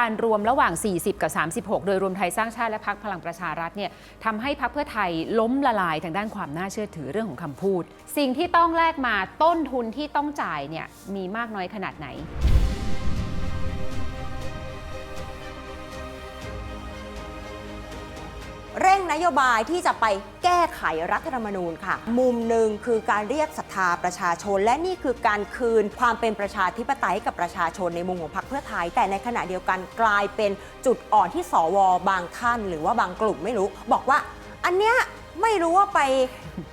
การรวมระหว่าง 40 กับ 36 โดยรวมไทยสร้างชาติและพักพลังประชารัฐเนี่ยทำให้พักเพื่อไทยล้มละลายทางด้านความน่าเชื่อถือเรื่องของคำพูด สิ่งที่ต้องแลกมาต้นทุนที่ต้องจ่ายเนี่ยมีมากน้อยขนาดไหน นโยบายที่จะไปแก้ไขรัฐธรรมนูญค่ะ มุมหนึ่งคือการเรียกศรัทธาประชาชน และนี่คือการคืนความเป็นประชาธิปไตยกับประชาชนในมุมของพรรคเพื่อไทย แต่ในขณะเดียวกันกลายเป็นจุดอ่อนที่สวบางท่าน หรือว่าบางกลุ่มไม่รู้ บอกว่าอันเนี้ย ไม่รู้ว่าไป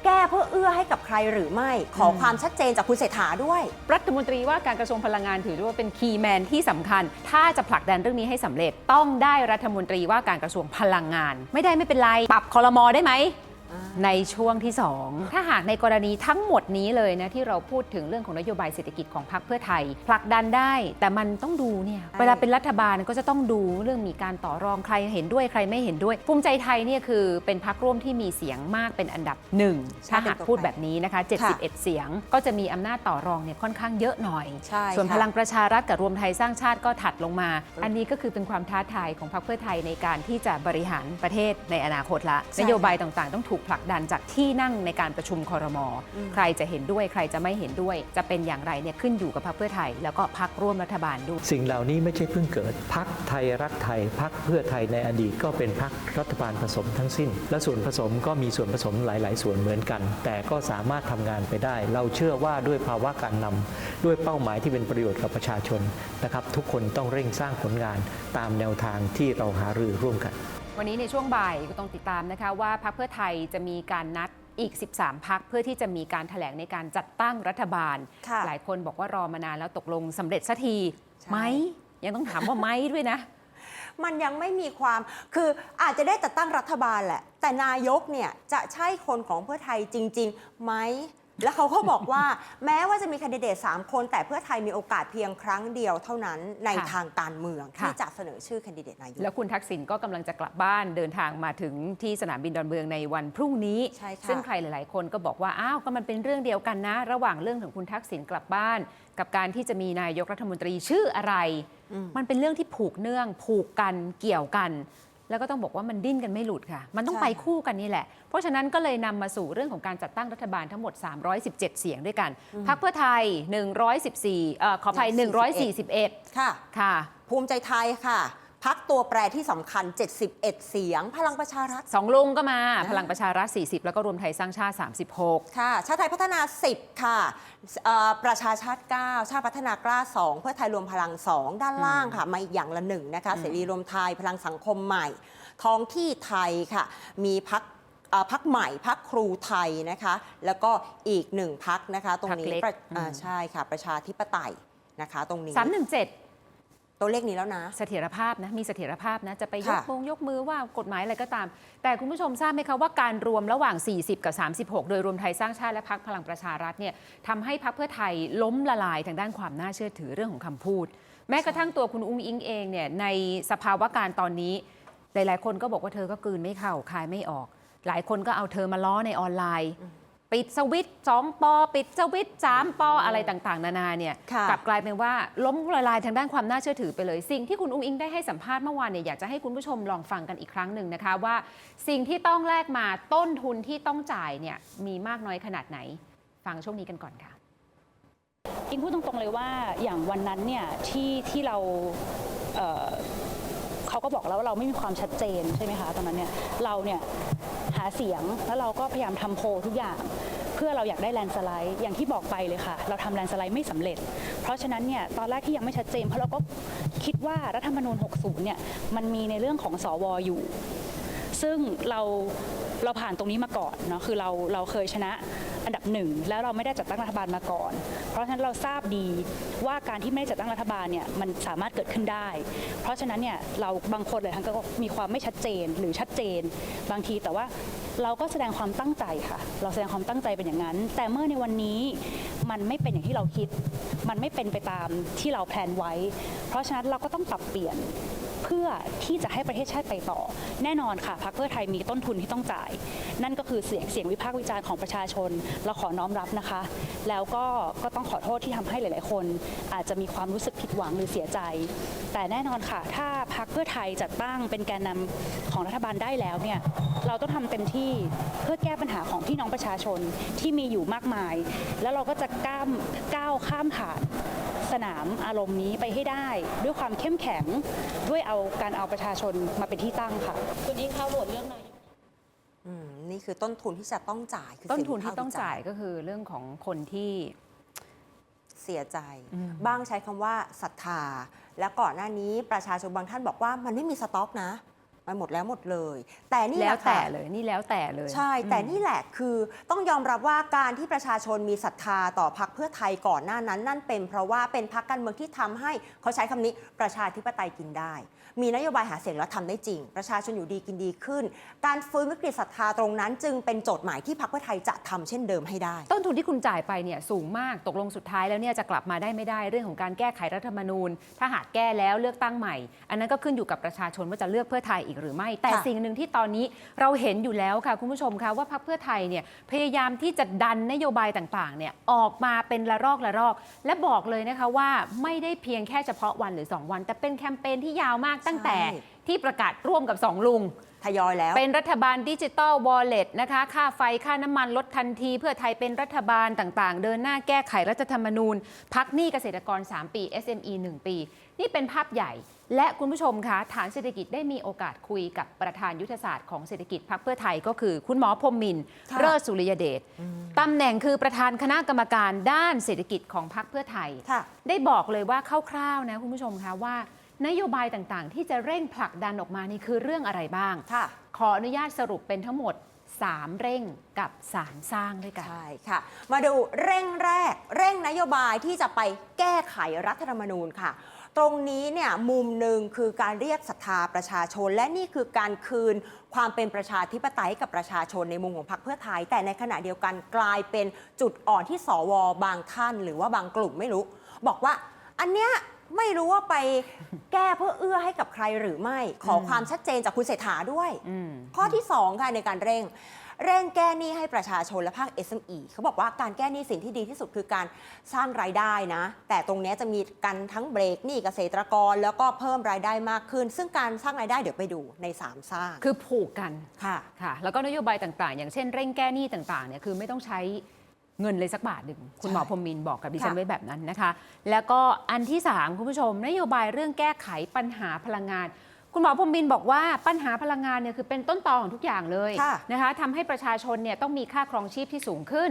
แก้เพื่อเอื้อให้กับใครหรือไม่ ขอความชัดเจนจากคุณเศรษฐาด้วย รัฐมนตรีว่าการกระทรวงพลังงานถือว่าเป็นคีย์แมนที่สำคัญ ถ้าจะผลักดันเรื่องนี้ให้สำเร็จ ต้องได้รัฐมนตรีว่าการกระทรวงพลังงาน ไม่ได้ไม่เป็นไร ปรับคอรมอได้ไหม ในช่วงที่ 2 ถ้าหากในกรณีทั้งหมดนี้เลยนะที่เราพูดถึงเรื่องของนโยบายเศรษฐกิจของพรรคเพื่อไทยผลักดันได้ แต่มันต้องดูเนี่ยใช่เวลาเป็นรัฐบาลก็จะต้องดูเรื่องมีการต่อรองใครเห็นด้วยใครไม่เห็นด้วย ภูมิใจไทยเนี่ยคือเป็นพรรคร่วมที่มีเสียงมากเป็นอันดับหนึ่งถ้าหากพูดแบบนี้นะคะ 71 เสียงก็จะมีอำนาจต่อรองเนี่ยค่อนข้างเยอะหน่อยใช่ส่วนค่ะพลังประชารัฐกับรวมไทยสร้างชาติก็ถัดลงมา อันนี้ก็คือเป็นความท้าทายของพรรคเพื่อไทยในการที่จะบริหารประเทศในอนาคตละใช่นโยบายต่างๆ ต้องถูกผลักดันจากที่นั่งในการประชุมคอรมออืมใครจะเห็นด้วยใครจะไม่เห็นด้วย จะเป็นอย่างไรเนี่ยขึ้นอยู่กับพรรคเพื่อไทย แล้วก็พรรคร่วมรัฐบาลด้วยสิ่งเหล่านี้ไม่ใช่เพิ่งเกิดพักไทยรักไทยพักเพื่อไทยในอดีตก็เป็นพักรัฐบาลผสมทั้งสิ้น และส่วนผสมก็มีส่วนผสมหลาย ๆ ส่วนเหมือนกัน แต่ก็สามารถทำงานไปได้ เราเชื่อว่าด้วยภาวะการนำด้วยเป้าหมายที่เป็นประโยชน์กับประชาชนนะครับทุกคนต้องเร่งสร้างผลงานตามแนวทางที่เราหารือร่วมกัน วันนี้ในช่วงบ่ายก็ต้องติดตามนะคะว่าพรรคเพื่อไทยจะมีการนัดอีก 13 พักเพื่อที่จะมีการถแถลงในการจัดตั้งรัฐบาลค่ะหลายคนบอกว่ารอมานานแล้วตกลงสำเร็จสักทีใช่ไหมยังต้องถามว่าไหมด้วยนะ มันยังไม่มีความคืออาจจะได้จัดตั้งรัฐบาลแหละ แต่นายกเนี่ยจะใช่คนของเพื่อไทยจริง ๆ ไหม แล้วเขาก็บอกว่า แม้ว่าจะมีแคนดิเดต 3 คนแต่เพื่อไทยมีโอกาสเพียงครั้งเดียวเท่านั้นในค่ะทางการเมืองค่ะที่จะเสนอชื่อแคนดิเดตนายกแล้วคุณทักษิณก็กำลังจะกลับบ้านเดินทางมาถึงที่สนามบินดอนเมืองในวันพรุ่งนี้ใช่ค่ะซึ่งใครหลาย ๆ คนก็บอกว่าอ้าวก็มันเป็นเรื่องเดียวกันนะ ระหว่างเรื่องของคุณทักษิณกลับบ้าน กับการที่จะมีนายกรัฐมนตรีชื่ออะไร มันเป็นเรื่องที่ผูกเนื่องผูกกันเกี่ยวกัน แล้วก็ต้องบอกว่ามันดิ้นกันไม่หลุดค่ะ มันต้องใช่ไปคู่กันนี่แหละ เพราะฉะนั้นก็เลยนำมาสู่เรื่องของการจัดตั้งรัฐบาลทั้งหมด 317 เสียงด้วยกันพรรคเพื่อไทย 114เอ่อขออภัย141 ค่ะ ค่ะ ภูมิใจไทยค่ะ พักตัวแปรที่สำคัญ 71 เสียง พลังประชารัฐ สองลุงก็มาอ่าพลังประชารัฐ 40 แล้วก็รวมไทยสร้างชาติ 36 ค่ะ ชาติไทยพัฒนา 10 ค่ะเอ่อประชาชาติ 9 ชาติพัฒนากล้า 2 เพื่อไทยรวมพลัง 2 ด้านล่างค่ะ มาอีกอย่างละหนึ่งนะคะ เสรีรวมไทยพลังสังคมใหม่ ท้องที่ไทยค่ะ มีพักพักใหม่พักครูไทยนะคะ แล้วก็อีกหนึ่งพักนะคะ ตรงนี้พรรคเล็กประอ่าอืม ใช่ค่ะ ประชาธิปไตยนะคะ ตรงนี้ 317 ตัวเลขนี้แล้วนะ เสถียรภาพนะมีเสถียรภาพนะจะไปยกค่ะ มงยกมือว่ากฎหมายอะไรก็ตาม แต่คุณผู้ชมทราบไหมคะว่าการรวมระหว่าง 40 กับ 36 โดยรวมไทยสร้างชาติและพักพลังประชารัฐเนี่ยทำให้พักเพื่อไทยล้มละลายทางด้านความน่าเชื่อถือเรื่องของคำพูด แม้กระทั่งตัวคุณอุ้งอิงเองเนี่ยในสภาวะการตอนนี้ หลาย ๆ คนก็บอกว่าเธอก็กลืนไม่เข้าคายไม่ออก หลายคนก็เอาเธอมาล้อในออนไลน์ ปิดสวิตช์สองปอปิดสวิตช์สามปออะไรต่างๆ นานาเนี่ยค่ะกลับกลายเป็นว่าล้มละลายทางด้านความน่าเชื่อถือไปเลย สิ่งที่คุณอุ้งอิงได้ให้สัมภาษณ์เมื่อวานเนี่ยอยากจะให้คุณผู้ชมลองฟังกันอีกครั้งหนึ่งนะคะว่า สิ่งที่ต้องแลกมาต้นทุนที่ต้องจ่ายเนี่ยมีมากน้อยขนาดไหน ฟังช่วงนี้กันก่อนค่ะอิงพูดตรงๆเลยว่าอย่างวันนั้นเนี่ยที่ที่เราเอ่อเขาก็บอกแล้วว่าเราไม่มีความชัดเจนใช่ไหมคะตอนนั้นเนี่ยเราเนี่ยหา เสียง แล้วเราก็พยายามทำโพลทุกอย่างเพื่อเราอยากได้แลนสไลด์อย่างที่บอกไปเลยค่ะ เราทำแลนสไลด์ไม่สำเร็จ เพราะฉะนั้นเนี่ยตอนแรกที่ยังไม่ชัดเจน เพราะเราก็คิดว่ารัฐธรรมนูญ 60 เนี่ยมันมีในเรื่องของสวอยู่ ซึ่งเราเราผ่านตรงนี้มาก่อนเนาะคือเราเราเคยชนะอันดับหนึ่งแล้วเราไม่ได้จัดตั้งรัฐบาลมาก่อน เพราะฉะนั้นเราทราบดีว่าการที่ไม่ได้จัดตั้งรัฐบาลเนี่ยมันสามารถเกิดขึ้นได้ เพราะฉะนั้นเนี่ยเราบางคนเลยทั้งก็มีความไม่ชัดเจนหรือชัดเจน บางทีแต่ว่าเราก็แสดงความตั้งใจค่ะ เราแสดงความตั้งใจเป็นอย่างนั้น แต่เมื่อในวันนี้มันไม่เป็นอย่างที่เราคิด มันไม่เป็นไปตามที่เราแพลนไว้ เพราะฉะนั้นเราก็ต้องปรับเปลี่ยน เพื่อที่จะให้ประเทศชาติไปต่อ แน่นอนค่ะพรรคเพื่อไทยมีต้นทุนที่ต้องจ่าย นั่นก็คือเสียงเสียงวิพากษ์วิจารณ์ของประชาชน เราขอน้อมรับนะคะ แล้วก็ก็ต้องขอโทษที่ทำให้หลาย ๆ คน อาจจะมีความรู้สึกผิดหวังหรือเสียใจ แต่แน่นอนค่ะ ถ้าพรรคเพื่อไทยจัดตั้งเป็นแกนนำของรัฐบาลได้แล้วเนี่ยเราต้องทำเต็มที่เพื่อแก้ปัญหาของพี่น้องประชาชนที่มีอยู่มากมาย แล้วเราก็จะก้ามก้าวข้ามผ่าน สนามอารมณ์นี้ไปให้ได้ ด้วยความเข้มแข็งด้วยเอาการเอาประชาชนมาเป็นที่ตั้งค่ะ คุณอิงคะโหวตเรื่องนายกอืมนี่คือต้นทุนที่จะต้องจ่ายคือต้นเสียทุนที่วิพกษ์ต้องวิจรณ์จ่ายก็คือเรื่องของคนที่เสียใจอืมบ้างใช้คำว่าศรัทธา และก่อนหน้านี้ประชาชนบางท่านบอกว่ามันไม่มีสต็อกนะ มันหมดแล้วหมดเลย แต่นี่แล้วหะแต่ค่ะเลยนี่แล้วแต่เลยใช่ แต่อืมนี่แหละคือต้องยอมรับว่าการที่ประชาชนมีศรัทธาต่อพรรคเพื่อไทยก่อนหน้านั้น นั่นเป็นเพราะว่าเป็นพรรคการเมืองที่ทำให้เขาใช้คำนี้ประชาธิปไตยกินได้ มีนโยบายหาเสียงแล้วทำได้จริง ประชาชนอยู่ดีกินดีขึ้น การฟื้นวิกฤตศรัทธาตรงนั้น จึงเป็นโจทย์หมายที่พรรคเพื่อไทยจะทำเช่นเดิมให้ได้ ต้นทุนที่คุณจ่ายไปเนี่ยสูงมากตกลงสุดท้ายแล้วเนี่ยจะกลับมาได้ไม่ได้เรื่องของการแก้ไขรัฐธรรมนูญ ถ้าหากแก้แล้วเลือกตั้งใหม่ อันนั้นก็ขึ้นอยู่กับประชาชนว่าจะเลือกเพื่อไทยอีกหรือไม่ แต่ค่ะสิ่งหนึ่งที่ตอนนี้เราเห็นอยู่แล้วค่ะคุณผู้ชมคะว่าพรรคเพื่อไทยเนี่ยพยายามที่จะดันนโยบายต่างๆเนี่ยออกมาเป็นละรอกละรอก และบอกเลยนะคะว่าไม่ได้เพียงแค่เฉพาะวันหรือ 2 วัน แต่เป็นแคมเปญที่ยาวมากตั้งแต่ใช่ที่ประกาศร่วมกับสองลุง ทยอยแล้ว เป็นรัฐบาลดิจิ t a ลวอลเล็ตนะคะ ค่าไฟค่าน้ำมันลดทันที เพื่อไทยเป็นรัฐบาลต่างๆ เดินหน้าแก้ไขรัฐธรรมนูญ พักหนี้เกษตรกร 3 ปี SME 1 ปี นี่เป็นภาพใหญ่ และคุณผู้ชมคะฐานเศรษฐกิจได้มีโอกาสคุยกับประธานยุทธศาสตร์ของเศรษฐกิจพักเพื่อไทยก็คือ คุณหมอพรหมมินทร์ค่ะเลิศสุริยเดชตำแหน่งคือประธานคณะกรรมการด้านเศรษฐกิจของพักเพื่อไทยค่ะได้บอกเลยว่าคร่าวๆนะคุณผู้ชมคะว่า นโยบายต่างๆ ที่จะเร่งผลักดันออกมานี่คือเรื่องอะไรบ้างค่ะขออนุญาตสรุปเป็นทั้งหมด 3 เร่งกับ 3 สร้างด้วยกัน ใช่ค่ะ มาดูเร่งแรก เร่งนโยบายที่จะไปแก้ไขรัฐธรรมนูญค่ะ ตรงนี้เนี่ยมุมหนึ่งคือการเรียกศรัทธาประชาชน และนี่คือการคืนความเป็นประชาธิปไตยให้กับประชาชนในมุมของพรรคเพื่อไทย แต่ในขณะเดียวกันกลายเป็นจุดอ่อนที่สวบางท่าน หรือว่าบางกลุ่มไม่รู้ บอกว่าอันเนี้ย ไม่รู้ว่าไปแก้เพื่อเอื้อให้กับใครหรือไม่ ขอความชัดเจนจากคุณเศรษฐาด้วยอืมข้อที่ 2 ค่ะในการเร่ง เร่งแก้หนี้ให้ประชาชนและภาค SME เขาบอกว่าการแก้หนี้สิ่งที่ดีที่สุดคือการสร้างรายได้นะ แต่ตรงเนี้ยจะมีกันทั้งเบรกหนี้เกษตรกร แล้วก็เพิ่มรายได้มากขึ้น ซึ่งการสร้างรายได้เดี๋ยวไปดูใน3สร้างคือผูกกันค่ะค่ะ แล้วก็นโยบายต่างๆ อย่างเช่น เร่งแก้หนี้ต่างๆเนี่ยคือไม่ต้องใช้ เงินเลยสักบาทหนึ่งคุณหมอพรหมมินทร์บอกกับดิฉันค่ะไว้แบบนั้นนะคะ แล้วก็อันที่ 3 คุณผู้ชม นโยบายเรื่องแก้ไขปัญหาพลังงาน คุณหมอพรหมมินทร์บอกว่าปัญหาพลังงานเนี่ยคือเป็นต้นตอของทุกอย่างเลยค่ะนะคะทำให้ประชาชนเนี่ยต้องมีค่าครองชีพที่สูงขึ้น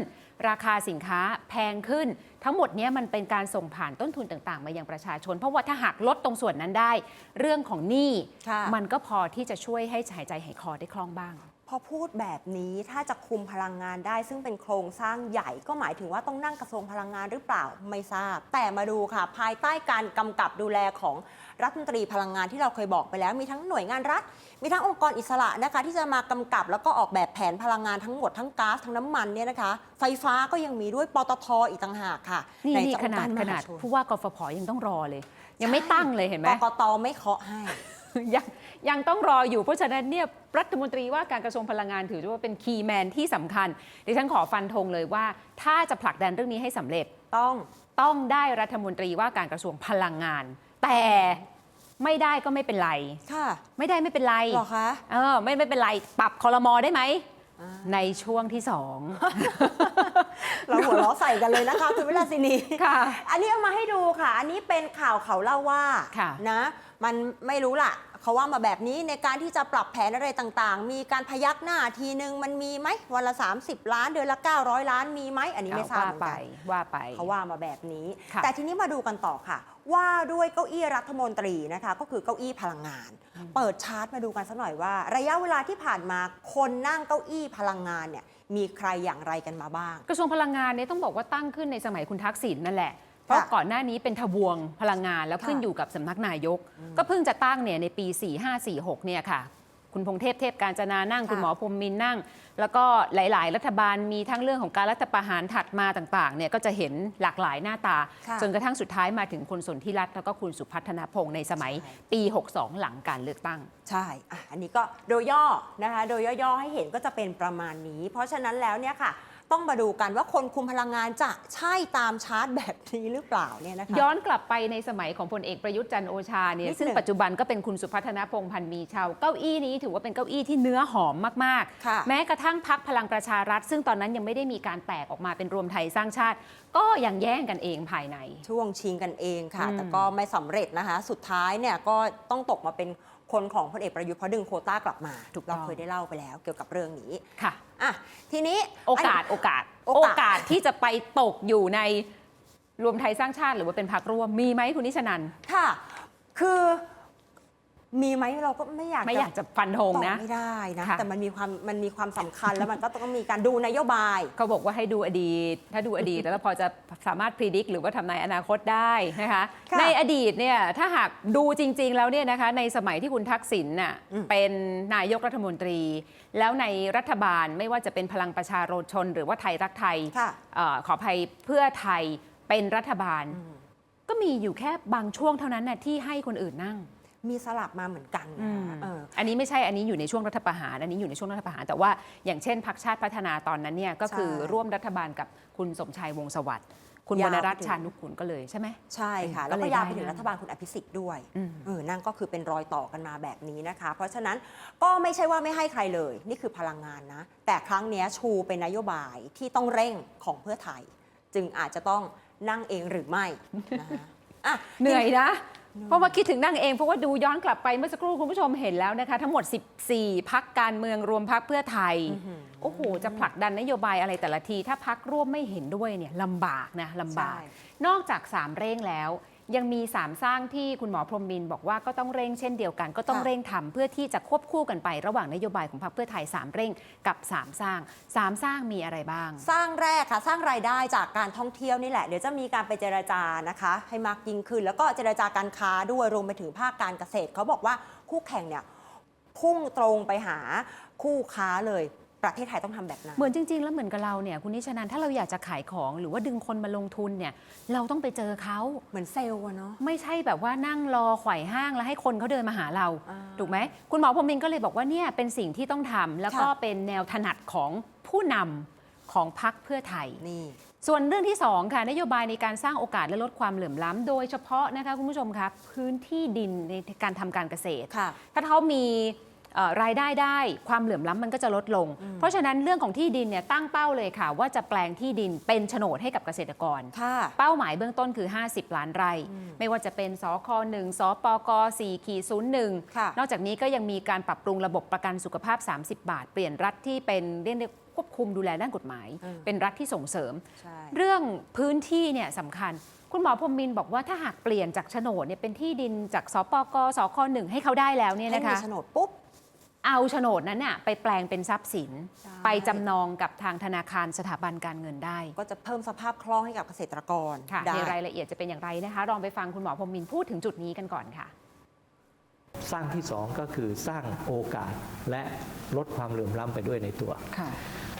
ราคาสินค้าแพงขึ้น ทั้งหมดเนี้มันเป็นการส่งผ่านต้นทุนต่าง ๆ มายังประชาชน เพราะว่าถ้าหากลดตรงส่วนนั้นได้ เรื่องของหนี้ค่ะมันก็พอที่จะช่วยให้หายใจหายคอได้คล่องบ้าง พอพูดแบบนี้ถ้าจะคุมพลังงานได้ ซึ่งเป็นโครงสร้างใหญ่ก็หมายถึงว่าต้องนั่งกระทรวงพลังงานหรือเปล่าไม่ทราบ แต่มาดูค่ะ ภายใต้การกำกับดูแลของรัฐมนตรีพลังงานที่เราเคยบอกไปแล้ว มีทั้งหน่วยงานรัฐ มีทั้งองค์กรอิสระนะคะ ที่จะมากำกับแล้วก็ออกแบบแผนพลังงานทั้งหมดทั้งก๊าซทั้งน้ำมันเนี่ยนะคะ ไฟฟ้าก็ยังมีด้วยปตทอีกต่างหากค่ะนี่ไหนี่จะขนาดองค์กขรมหนาดชนผู้ว่ากฟผยังต้องรอเลย ยังไม่ตั้งเลยเห็นไหมกกตไม่เคาะให้ ยังยังต้องรออยู่เพราะฉะนั้นเนี่ยรัฐมนตรีว่าการกระทรวงพลังงานถือว่าเป็นคีย์แมนที่สำคัญดิฉันขอฟันธงเลยว่า ถ้าจะผลักดันเรื่องนี้ให้สำเร็จต้องต้องได้รัฐมนตรีว่าการกระทรวงพลังงาน แต่ไม่ได้ก็ไม่เป็นไร ค่ะไม่ได้ไม่เป็นไร เหรอคะเออไม่ไม่เป็นไร ปรับคอรมอได้ไหม อ่าในช่วงที่สอง เราหัวเราะใส่กันเลยนะคะคุณวิลาสินี ค่ะ อันนี้เอามาให้ดูค่ะ อันนี้เป็นข่าวเขาเล่าว่าค่ะ นะ มันไม่รู้ล่ะ เขาว่ามาแบบนี้ในการที่จะปรับแผนอะไรต่างๆ มีการพยักหน้าทีนึงมันมีไหมวันละ 30 ล้านเดือนละ 900 ล้านมีไหมอันนี้ไม่ทราบว่าเหมือนไปกันว่าไปเขาว่ามาแบบนี้ค่ะแต่ทีนี้มาดูกันต่อค่ะ ว่าด้วยเก้าอี้รัฐมนตรีนะคะ ก็คือเก้าอี้พลังงาน เปิดชาร์ตมาดูกันสักหน่อยว่า ระยะเวลาที่ผ่านมาคนนั่งเก้าอี้พลังงานเนี่ยมีใครอย่างไรกันมาบ้าง กระทรวงพลังงานเนี่ยต้องบอกว่าตั้งขึ้นในสมัยคุณทักษิณนั่นแหละ เพราะก่อนหน้านี้เป็นทบวงพลังงานแล้วขึ้นค่ะอยู่กับสำนักนายก ก็เพิ่งจะตั้งเนี่ยในปี 4546เนี่ยค่ะคคุณพงเทพเทพการจนานั่งค่ะคุณหมอพรหมมินทร์นั่ง แล้วก็หลาย ๆ รัฐบาลมีทั้งเรื่องของการรัฐประหารถัดมาต่าง ๆ เนี่ยก็จะเห็นหลากหลายหน้าตาค่ะจนกระทั่งสุดท้ายมาถึงคุณสนธิรัตน์แล้วก็คุณสุพัฒนพงศ์ในสมัยใช่ปี 62 หลังการเลือกตั้ง ใช่อะอันนี้ก็โดยย่อนะคะ โดยย่อๆให้เห็นก็จะเป็นประมาณนี้ เพราะฉะนั้นแล้วเนี่ยค่ะ ต้องมาดูกันว่าคนคุมพลังงานจะใช่ตามชาร์ตแบบนี้หรือเปล่าเนี่ยนะคะ ย้อนกลับไปในสมัยของพลเอกประยุทธ์จันทร์โอชาเนี่นิยดหนึ่งซึ่งปัจจุบันก็เป็นคุณสุพัฒนพงษ์พันธ์มีชาวเก้าอี้นี้ถือว่าเป็นเก้าอี้ที่เนื้อหอมมากค่ะ ๆ แม้กระทั่งพักพลังประชารัฐ ซึ่งตอนนั้นยังไม่ได้มีการแตกออกมาเป็นรวมไทยสร้างชาติ ก็ยังแย่งกันเองภายใน ช่วงชิงกันเองค่ะ อืมแต่ก็ไม่สำเร็จนะคะ สุดท้ายเนี่ยก็ต้องตกมาเป็น คนของพลเอกประยุทธ์เพราะดึงโควต้ากลับมาถูกต้องเราเคยได้เล่าไปแล้วเกี่ยวกับเรื่องนี้ค่ะอะทีนี้โอกาสนโอกาส โอโอกาสกาสที่จะไปตกอยู่ในรวมไทยสร้างชาติหรือว่าเป็นพักร่วมมีไหมคุณนิชนันค่ะ คือ มีไหมเราก็ไม่อยากไม่อยากจะฟันธงตอบนะไม่ได้นะค่ะแต่มันมีความมันมีความสำคัญแล้วมันก็ต้องมีการดูนโยบายเขาบอกว่าให้ดูอดีต ถ้าดูอดีตแล้วพอจะสามารถพิจิตรหรือว่าทำนายอนาคตได้นะคะค่ะในอดีตเนี่ยถ้าหากดูจริง ๆ แล้วเนี่ยนะคะในสมัยที่คุณทักษิณน่ะอืมเป็นนายกรัฐมนตรี แล้วในรัฐบาลไม่ว่าจะเป็นพลังประชาชน หรือว่าไทยรักไทยค่ะเออขออภัยเพื่อไทยเป็นรัฐบาล ก็มีอยู่แค่บางช่วงเท่านั้นน่ะที่ให้คนอื่นนั่ง มีสลับมาเหมือนกันอืนะมเออ อันนี้ไม่ใช่อันนี้อยู่ในช่วงรัฐประหาร อันนี้อยู่ในช่วงรัฐประหาร แต่ว่าอย่างเช่นพรรคชาติพัฒนาตอนนั้นเนี่ยก็คือใช่ร่วมรัฐบาลกับคุณสมชายวงศ์สวัสดิ์คุณวรรณรัตน์ชานุกูลก็เลยใช่ไหม ใช่ค่ะก็แล้วเลก็ยยาวได้ไปถึงนะรัฐบาลคุณอภิสิทธิ์ด้วยอืม เออนั่นก็คือเป็นรอยต่อกันมาแบบนี้นะคะ เพราะฉะนั้นก็ไม่ใช่ว่าไม่ให้ใครเลย นี่คือพลังงานนะ แต่ครั้งเนี้ยชูเป็นนโยบายที่ต้องเร่งของเพื่อไทย จึงอาจจะต้องนั่งเองหรือไม่นะคะอะ เหนื่อยนะ เพราะว่าคิดถึงนั่งเองเพราะว่าดูย้อนกลับไปเมื่อสักครู่คุณผู้ชมเห็นแล้วนะคะทั้งหมด 14 พักการเมืองรวมพักเพื่อไทย โอ้โห จะผลักดันนโยบายอะไรแต่ละที ถ้าพักร่วมไม่เห็นด้วยเนี่ยลำบากนะลำบากใช่นอกจาก3เร่งแล้ว ยังมี3สร้างที่คุณหมอพรหมมินทร์บอกว่าก็ต้องเร่งเช่นเดียวกัน ก็ต้องเร่งทำเพื่อที่จะควบคู่กันไประหว่างนโยบายของพรรคเพื่อไทย3เร่งกับ3สร้าง3สร้างมีอะไรบ้าง สร้างแรกค่ะ สร้างรายได้จากการท่องเที่ยวนี่แหละ เดี๋ยวจะมีการไปเจรจานะคะ ให้มากยิ่งขึ้น แล้วก็เจรจาการค้าด้วยรวมไปถึงภาคการเกษตรเขาบอกว่าคู่แข่งเนี่ยพุ่งตรงไปหาคู่ค้าเลย ประเทศไทยต้องทำแบบนั้น เหมือนจริง ๆ แล้วเหมือนกับเราเนี่ยคุณนิชนันถ้าเราอยากจะขายของหรือว่าดึงคนมาลงทุนเนี่ยเราต้องไปเจอเขาเหมือนเซลล์อะเนาะไม่ใช่แบบว่านั่งรอไขว่ห้างแล้วให้คนเขาเดินมาหาเราอ่าถูกไหมคุณหมอพรหมมินทร์ก็เลยบอกว่าเนี่ยเป็นสิ่งที่ต้องทำแล้วก็ค่ะเป็นแนวถนัดของผู้นำของพรรคเพื่อไทยนี่ส่วนเรื่องที่ 2 ค่ะ นโยบายในการสร้างโอกาสและลดความเหลื่อมล้ำโดยเฉพาะนะคะคุณผู้ชมครับพื้นที่ดินในการทำการเกษตรค่ะถ้าเขามีเอ่อ รายได้ได้ ความเหลื่อมล้ำมันก็จะลดลง เพราะฉะนั้นเรื่องของที่ดินเนี่ยตั้งเป้าเลยค่ะ ว่าจะแปลงที่ดินเป็นโฉนดให้กับเกษตรกรค่ะเป้าหมายเบื้องต้นคือ 50 ล้านไร่ ไม่ว่าจะเป็นสค1สปก4ขี01ค่ะนอกจากนี้ก็ยังมีการปรับปรุงระบบประกันสุขภาพ 30 บาท เปลี่ยนรัฐที่เป็นเรียกได้ควบคุมดูแลด้านกฎหมายอืมเป็นรัฐที่ส่งเสริมใช่เรื่องพื้นที่เนี่ยสำคัญ คุณหมอพรหมมินทร์บอกว่าถ้าหากเปลี่ยนจากโฉนดเนี่ยเป็นที่ดินจากสปกสคหนึ่งให้เขาได้แล้วเนี่ยให้นะมีคะโฉนดปุ๊บ เอาโฉนดนั้นน่ะไปแปลงเป็นทรัพย์สิน ใช่ ไปจำนองกับทางธนาคารสถาบันการเงินได้ ก็จะเพิ่มสภาพคล่องให้กับเกษตรกรค่ะได้ ในรายละเอียดจะเป็นอย่างไรนะคะลองไปฟังคุณหมอพรหมมินทร์พูดถึงจุดนี้กันก่อนค่ะ สร้างที่สองก็คือสร้างโอกาสและลดความเหลื่อมล้ำไปด้วยในตัว ค่ะ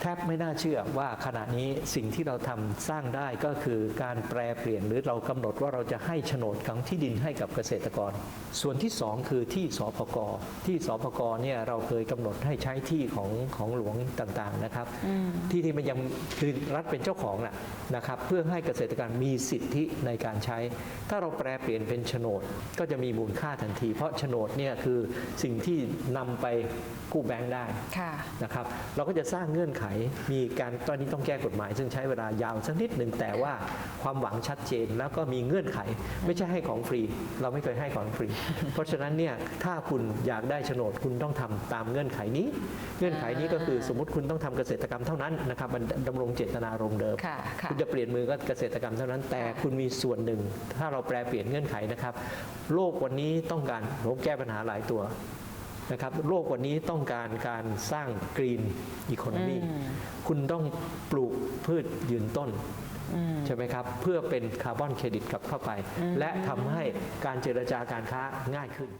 แทบไม่น่าเชื่อว่าขณะนี้สิ่งที่เราทำสร้างได้ก็คือการแปรเปลี่ยนหรือเรากำหนดว่าเราจะให้โฉนดของที่ดินให้กับเกษตรกร ส่วนที่สองคือที่สพกที่สพกเนี่ยเราเคยกำหนดให้ใช้ที่ของของหลวงต่างๆนะครับที่ที่มันยังคือรัฐเป็นเจ้าของน่ะนะครับเพื่อให้เกษตรกรมีสิทธิในการใช้ ถ้าเราแปรเปลี่ยนเป็นโฉนดก็จะมีมูลค่าทันที เพราะโฉนดเนี่ยคือสิ่งที่นำไปกู้แบงค์ได้ค่ะนะครับ เราก็จะสร้างเงื่อนไขมีการตอนนี้ต้องแก้กฎหมาย ซึ่งใช้เวลายาวสักนิดหนึ่งแต่ว่าความหวังชัดเจนแล้วก็มีเงื่อนไข ไม่ใช่ให้ของฟรี เราไม่เคยให้ของฟรี เพราะฉะนั้นเนี่ยถ้าคุณอยากได้โฉนดคุณต้องทำตามเงื่อนไขนี้ เงื่อนไขนี้ก็คือสมมติคุณต้องทำเกษตรกรรมเท่านั้นนะครับมันดำรงเจตนารมณ์เดิมค่ะค่ะคุณจะเปลี่ยนมือก็เกษตรกรรมเท่านั้น แต่คุณมีส่วนหนึ่ง ถ้าเราแปลเปลี่ยนเงื่อนไขนะครับ โลกวันนี้ต้องการผมแก้ปัญหาหลายตัว นะครับโลกวันนี้ต้องการการสร้างกรีนอีโคโนมีอืมคุณต้องปลูกพืชยืนต้นอืมใช่ไหมครับ เพื่อเป็นคาร์บอนเครดิตกลับเข้าไป และทำให้การเจรจาการค้าง่ายขึ้น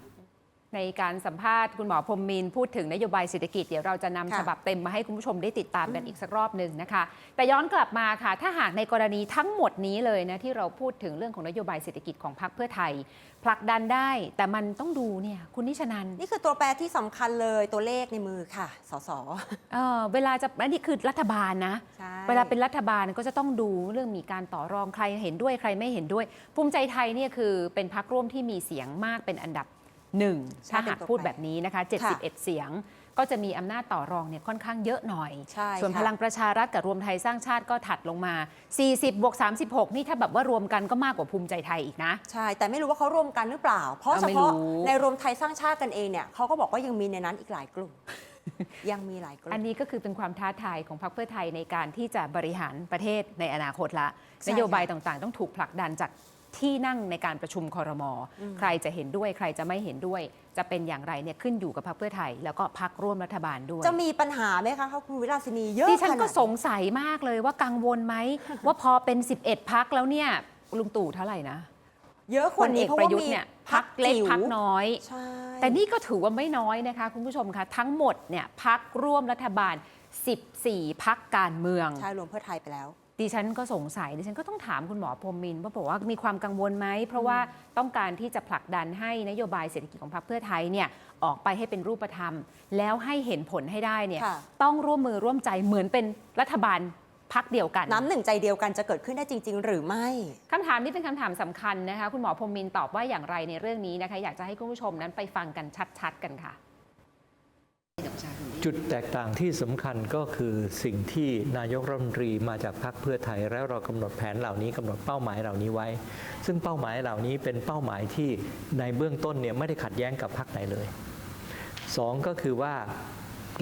ในการสัมภาษณ์คุณหมอพรหมมินทร์พูดถึงนโยบายเศรษฐกิจเดี๋ยวเราจะนำค่ะฉบับเต็มมาให้คุณผู้ชมได้ติดตามกันอีกสักรอบหนึ่งนะคะ แต่ย้อนกลับมาค่ะ ถ้าหากในกรณีทั้งหมดนี้เลยนะที่เราพูดถึงเรื่องของนโยบายเศรษฐกิจของพรรคเพื่อไทยผลักดันได้ แต่มันต้องดูเนี่ยคุณนิชนันนี่คือตัวแปรที่สำคัญเลยตัวเลขในมือค่ะสสเออเวลาจะอันนี้คือรัฐบาลนะใช่เวลาเป็นรัฐบาลก็จะต้องดูเรื่องมีการต่อรองใครเห็นด้วยใครไม่เห็นด้วย ภูมิใจไทยเนี่ยคือเป็นพรรคร่วมที่มีเสียงมากเป็นอันดับ หนึ่งใช่ถ้าหากเป็นตัวพูดแปรแบบนี้นะคะค่ะ71 เสียง ก็จะมีอำนาจต่อรองเนี่ยค่อนข้างเยอะหน่อยใช่ส่วนค่ะพลังประชารัฐกับรวมไทยสร้างชาติก็ถัดลงมา 40 บวก 36 นี่ถ้าแบบว่ารวมกันก็มากกว่าภูมิใจไทยอีกนะ ใช่ แต่ไม่รู้ว่าเขาร่วมกันหรือเปล่า เพราะเอาเฉไม่พาะรู้ในรวมไทยสร้างชาติกันเองเนี่ยเขาก็บอกว่ายังมีในนั้นอีกหลายกลุ่มยังมีหลายกลุ่มอันนี้ก็คือเป็นความท้าทายของพรรคเพื่อไทยในการที่จะบริหารประเทศในอนาคตละใช่นโยบายค่ะต่างๆ ต้องถูกผลักดันจาก ที่นั่งในการประชุมคอรมอใครจะเห็นด้วย ใครจะไม่เห็นด้วย จะเป็นอย่างไรเนี่ยขึ้นอยู่กับพรรคเพื่อไทย แล้วก็พรรคร่วมรัฐบาลด้วย จะมีปัญหาไหมคะคุณวิลาสินีเยอะดิฉันขนาดก็สงสัยมากเลยว่ากังวลไหม ว่าพอเป็น 11พักแล้วเนี่ยลุงตู่เท่าไหร่นะเยอะคกว่านเอนี้กเพราะประว่ายุทธ์มีเนี่ยพักเล็กจิ๋วพักน้อยใช่แต่นี่ก็ถือว่าไม่น้อยนะคะ คุณผู้ชมคะทั้งหมดเนี่ยพักร่วมรัฐบาล 14 พักการเมืองใช่รวมเพื่อไทยไปแล้ว ดิฉันก็สงสัยดิฉันก็ต้องถามคุณหมอพรหมมินทร์ว่าบอกว่ามีความกังวลไหม เพราะว่าต้องการที่จะผลักดันให้นโยบายเศรษฐกิจของพรรคเพื่อไทยเนี่ยออกไปให้เป็นรูปธรรม แล้วให้เห็นผลให้ได้เนี่ยค่ะ ต้องร่วมมือร่วมใจเหมือนเป็นรัฐบาลพักเดียวกัน น้ำหนึ่งใจเดียวกันจะเกิดขึ้นได้จริง ๆ หรือไม่ คำถามนี้เป็นคำถามสำคัญนะคะ คุณหมอพรหมมินทร์ตอบว่าอย่างไรในเรื่องนี้นะคะ อยากจะให้คุณผู้ชมนั้นไปฟังกันชัดๆ กันค่ะ จุดแตกต่างที่สำคัญก็คือสิ่งที่นายกรัฐมนตรีมาจากพรรคเพื่อไทย แล้วเรากำหนดแผนเหล่านี้กำหนดเป้าหมายเหล่านี้ไว้ ซึ่งเป้าหมายเหล่านี้เป็นเป้าหมายที่ในเบื้องต้นเนี่ยไม่ได้ขัดแย้งกับพรรคไหนเลยสองก็คือว่า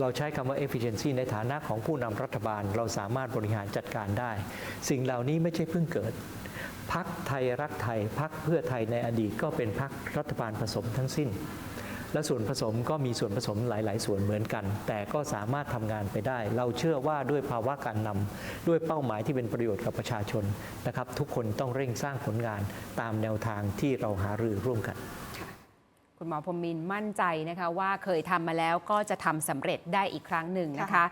เราใช้คำว่า efficiency ในฐานะของผู้นำรัฐบาล เราสามารถบริหารจัดการได้ สิ่งเหล่านี้ไม่ใช่เพิ่งเกิดพักไทยรักไทยพักเพื่อไทยในอดีตก็เป็นพักรัฐบาลผสมทั้งสิ้น และส่วนผสมก็มีส่วนผสมหลาย ๆ ส่วนเหมือนกัน แต่ก็สามารถทำงานไปได้ เราเชื่อว่าด้วยภาวะการนำด้วยเป้าหมายที่เป็นประโยชน์กับประชาชนนะครับ ทุกคนต้องเร่งสร้างผลงานตามแนวทางที่เราหารือร่วมกันคุณหมอพรมินมั่นใจนะคะว่าเคยทำมาแล้วก็จะทำสำเร็จได้อีกครั้งหนึ่งนะคะ